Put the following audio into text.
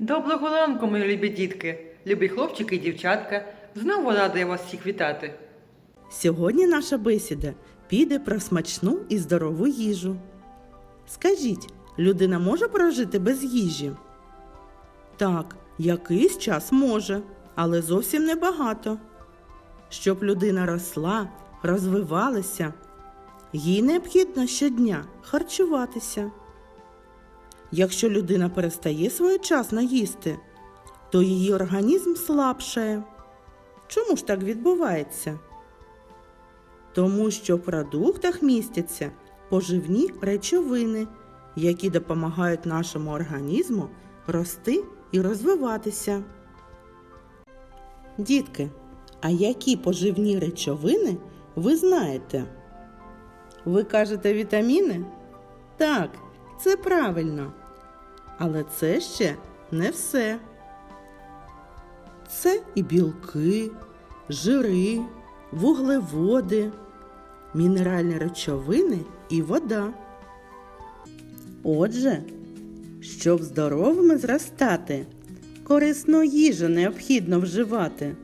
Доброго ранку, мої любі дітки, любі хлопчики і дівчатка. Знову рада я вас всіх вітати. Сьогодні наша бесіда піде про смачну і здорову їжу. Скажіть, людина може прожити без їжі? Так, якийсь час може, але зовсім небагато. Щоб людина росла, розвивалася, їй необхідно щодня харчуватися. Якщо людина перестає своєчасно їсти, то її організм слабшає. Чому ж так відбувається? Тому що в продуктах містяться поживні речовини, які допомагають нашому організму рости і розвиватися. Дітки, а які поживні речовини ви знаєте? Ви кажете вітаміни? Так, це правильно. Але це ще не все. Це і білки, жири, вуглеводи, мінеральні речовини і вода. Отже, щоб здоровими зростати, корисну їжу необхідно вживати.